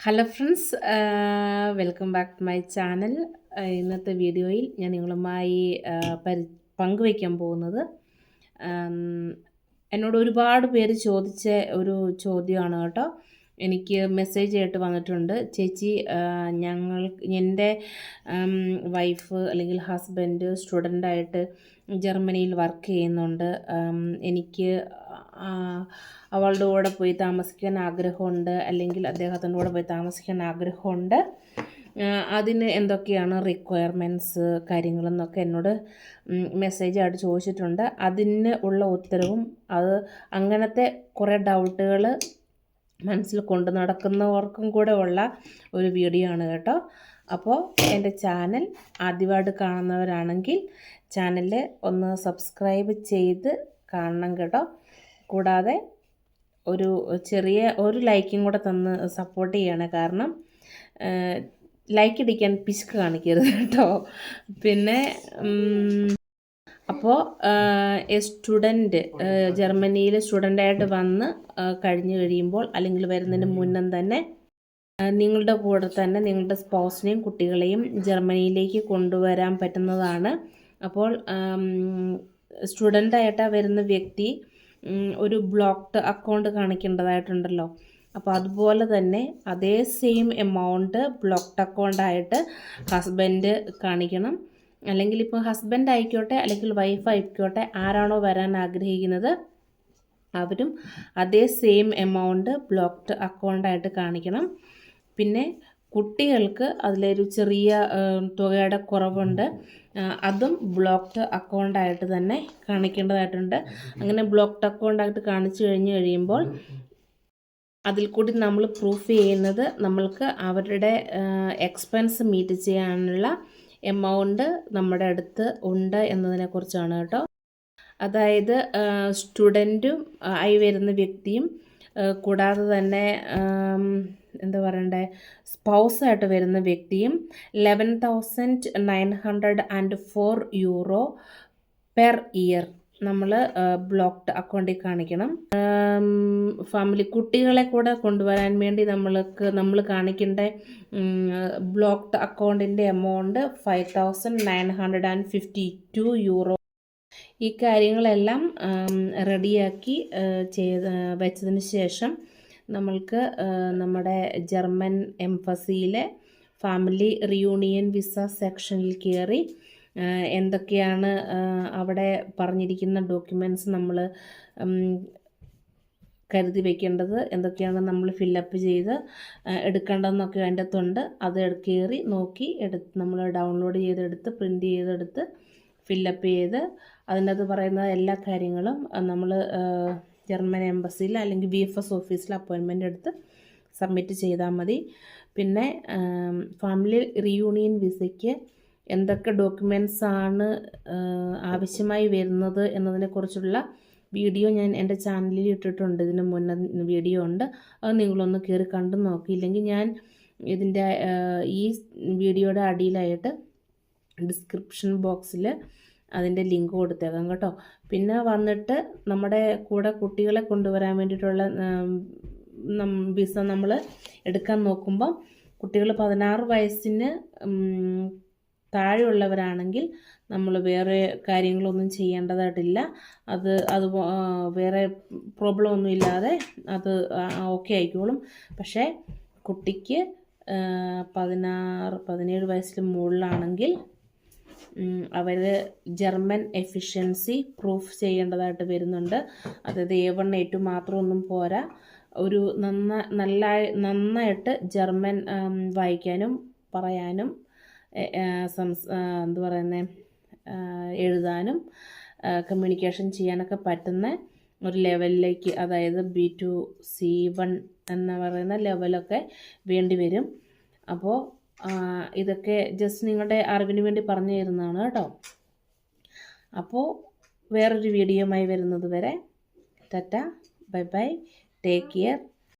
Hello friends welcome back to my channel ഇന്നത്തെ വീഡിയോയിൽ ഞാൻ നിങ്ങളുമായി ആ, പരി പങ്കുവയ്ക്കാൻ പോകുന്നത്. എന്നോട് ഒരുപാട് പേര് ചോദിച്ച ഒരു ചോദ്യമാണ് കേട്ടോ. എനിക്ക് മെസ്സേജ് ആയിട്ട് വന്നിട്ടുണ്ട്. ചേച്ചി ആ, ഞങ്ങൾ എന്റെ വൈഫ് അല്ലെങ്കിൽ ഹസ്ബൻഡ് സ്റ്റുഡന്റായിട്ട് ജർമ്മനിയിൽ വർക്ക് ചെയ്യുന്നുണ്ട്. എനിക്ക് ആ, അവളുടെ കൂടെ പോയി താമസിക്കാൻ ആഗ്രഹമുണ്ട് അല്ലെങ്കിൽ അദ്ദേഹത്തിന്റെ കൂടെ പോയി താമസിക്കാൻ ആഗ്രഹമുണ്ട്. അതിന് എന്തൊക്കെയാണ് റിക്വയർമെന്റ്സ് കാര്യങ്ങളെന്നൊക്കെ എന്നോട് മെസ്സേജ് ആയിട്ട് ചോദിച്ചിട്ടുണ്ട്. അതിന് ഉള്ള ഉത്തരവും അത് അങ്ങനത്തെ കുറേ ഡൗട്ടുകൾ മനസ്സിൽ കൊണ്ട് നടക്കുന്നവർക്കും കൂടെ ഉള്ള ഒരു വീഡിയോ ആണ് കേട്ടോ. അപ്പോൾ എന്റെ ചാനൽ ആദ്യമായിട്ട് കാണുന്നവരാണെങ്കിൽ ചാനൽ ഒന്ന് സബ്സ്ക്രൈബ് ചെയ്ത് കാണണം കേട്ടോ. കൂടാതെ ഒരു ചെറിയ ഒരു ലൈക്കും കൂടെ തന്ന് സപ്പോർട്ട് ചെയ്യണം. കാരണം ലൈക്ക് ഇടിക്കാൻ പിശുക്ക് കാണിക്കരുത് കേട്ടോ. പിന്നെ അപ്പോൾ സ്റ്റുഡന്റ് ജർമ്മനിയിൽ സ്റ്റുഡന്റായിട്ട് വന്ന് കഴിഞ്ഞു കഴിയുമ്പോൾ അല്ലെങ്കിൽ വരുന്നതിന് മുന്നം തന്നെ നിങ്ങളുടെ കൂടെ തന്നെ നിങ്ങളുടെ സ്പോസിനെയും കുട്ടികളെയും ജർമ്മനിയിലേക്ക് കൊണ്ടുവരാൻ പറ്റുന്നതാണ്. അപ്പോൾ സ്റ്റുഡന്റായിട്ട് വരുന്ന വ്യക്തി ഒരു ബ്ലോക്ക്ഡ് അക്കൗണ്ട് കാണിക്കേണ്ടതായിട്ടുണ്ടല്ലോ. അപ്പോൾ അതുപോലെ തന്നെ അതേ സെയിം എമൗണ്ട് ബ്ലോക്ക്ഡ് അക്കൗണ്ടായിട്ട് ഹസ്ബൻഡ് കാണിക്കണം. അല്ലെങ്കിൽ ഇപ്പോൾ ഹസ്ബൻഡ് ആയിക്കോട്ടെ അല്ലെങ്കിൽ വൈഫ് ആയിക്കോട്ടെ ആരാണോ വരാൻ ആഗ്രഹിക്കുന്നത് അവരും അതേ സെയിം എമൗണ്ട് ബ്ലോക്ക്ഡ് അക്കൗണ്ടായിട്ട് കാണിക്കണം. പിന്നെ കുട്ടികൾക്ക് അതിലൊരു ചെറിയ തുകയുടെ കുറവുണ്ട്. അതും ബ്ലോക്ക്ഡ് അക്കൗണ്ടായിട്ട് തന്നെ കാണിക്കേണ്ടതായിട്ടുണ്ട്. അങ്ങനെ ബ്ലോക്ക്ഡ് അക്കൗണ്ടായിട്ട് കാണിച്ചു കഴിഞ്ഞ് കഴിയുമ്പോൾ അതിൽ കൂടി നമ്മൾ പ്രൂഫ് ചെയ്യുന്നത് നമ്മൾക്ക് അവരുടെ എക്സ്പെൻസ് മീറ്റ് ചെയ്യാനുള്ള എമൗണ്ട് നമ്മുടെ അടുത്ത് ഉണ്ട് എന്നതിനെക്കുറിച്ചാണ് കേട്ടോ. അതായത് സ്റ്റുഡന്റും ആയി വരുന്ന വ്യക്തിയും കൂടാതെ തന്നെ എന്താ പറയണ്ടേ? സ്പൗസായിട്ട് വരുന്ന വ്യക്തിയും eleven thousand nine hundred and four euro per year നമ്മൾ ബ്ലോക്ക്ഡ് അക്കൗണ്ടിൽ കാണിക്കണം. ഫാമിലി കുട്ടികളെ കൂടെ കൊണ്ടുവരാൻ വേണ്ടി നമ്മൾക്ക് നമ്മൾ കാണിക്കേണ്ട ബ്ലോക്ക്ഡ് അക്കൗണ്ടിന്റെ amount five thousand nine hundred and fifty two euro ഈ കാര്യങ്ങളെല്ലാം റെഡിയാക്കി ചെയ്ത് വെച്ചതിന് ശേഷം നമ്മൾക്ക് നമ്മുടെ ജർമ്മൻ എംഫസിയിലെ ഫാമിലി റിയൂണിയൻ വിസ സെക്ഷനിൽ കയറി എന്തൊക്കെയാണ് അവിടെ പറഞ്ഞിരിക്കുന്ന ഡോക്യുമെന്റ്സ് നമ്മൾ കരുതി വെക്കേണ്ടത് എന്തൊക്കെയാണ് നമ്മൾ ഫില്ലപ്പ് ചെയ്ത് എടുക്കേണ്ടതെന്നൊക്കെ അതിന്റെ അകത്തുണ്ട് അത് കയറി നോക്കി എടുത്ത് നമ്മൾ ഡൗൺലോഡ് ചെയ്തെടുത്ത് പ്രിന്റ് ചെയ്തെടുത്ത് ഫില്ലപ്പ് ചെയ്ത് അതിന്റെ അത് പറയുന്ന എല്ലാ കാര്യങ്ങളും നമ്മൾ ജർമ്മൻ എംബസിയിൽ അല്ലെങ്കിൽ ബി എഫ് എസ് ഓഫീസിൽ അപ്പോയിൻമെന്റ് എടുത്ത് സബ്മിറ്റ് ചെയ്താൽ മതി. പിന്നെ ഫാമിലി റീയൂണിയൻ വിസയ്ക്ക് എന്തൊക്കെ ഡോക്യുമെന്റ്സ് ആണ് ആവശ്യമായി വരുന്നത് എന്നതിനെക്കുറിച്ചുള്ള വീഡിയോ ഞാൻ എന്റെ ചാനലിൽ ഇട്ടിട്ടുണ്ട്. ഇതിന് മുന്നേ വീഡിയോ ഉണ്ട്. അത് നിങ്ങളൊന്ന് കയറി കണ്ടു നോക്കി. നോക്കിയില്ലെങ്കിൽ ഞാൻ ഇതിന്റെ ഈ വീഡിയോയുടെ അടിയിലായിട്ട് ഡിസ്ക്രിപ്ഷൻ ബോക്സിൽ അതിന്റെ ലിങ്ക് കൊടുത്തേക്കാം കേട്ടോ. പിന്നെ വന്നിട്ട് നമ്മുടെ കൂടെ കുട്ടികളെ കൊണ്ടുവരാൻ വേണ്ടിയിട്ടുള്ള വിസ നമ്മൾ എടുക്കാൻ നോക്കുമ്പോൾ കുട്ടികൾ പതിനാറ് വയസ്സിന് താഴെയുള്ളവരാണെങ്കിൽ നമ്മൾ വേറെ കാര്യങ്ങളൊന്നും ചെയ്യേണ്ടതായിട്ടില്ല. അത് അത് വേറെ പ്രോബ്ലം ഒന്നും ഇല്ലാതെ അത് ഓക്കെ ആയിക്കോളും. പക്ഷേ കുട്ടിക്ക് പതിനാറ് പതിനേഴ് വയസ്സിന് മുകളിലാണെങ്കിൽ അവർ ജർമ്മൻ എഫിഷ്യൻസി പ്രൂഫ് ചെയ്യേണ്ടതായിട്ട് വരുന്നുണ്ട്. അതായത് എ വൺ എ ടു മാത്രമൊന്നും പോരാ. ഒരു നന്ന നല്ല നന്നായിട്ട് ജർമ്മൻ വായിക്കാനും പറയാനും സംസ് എന്ത് പറയുന്നത് എഴുതാനും കമ്മ്യൂണിക്കേഷൻ ചെയ്യാനൊക്കെ പറ്റുന്ന ഒരു ലെവലിലേക്ക് അതായത് ബി ടു സി വൺ എന്ന് പറയുന്ന ലെവലൊക്കെ വേണ്ടി വരും. അപ്പോൾ ഇതൊക്കെ ജസ്റ്റ് നിങ്ങളുടെ അറിവിന് വേണ്ടി പറഞ്ഞു തരുന്നതാണ് കേട്ടോ. അപ്പോൾ വേറൊരു വീഡിയോയുമായി വരുന്നത് വരെ tata bye bye take care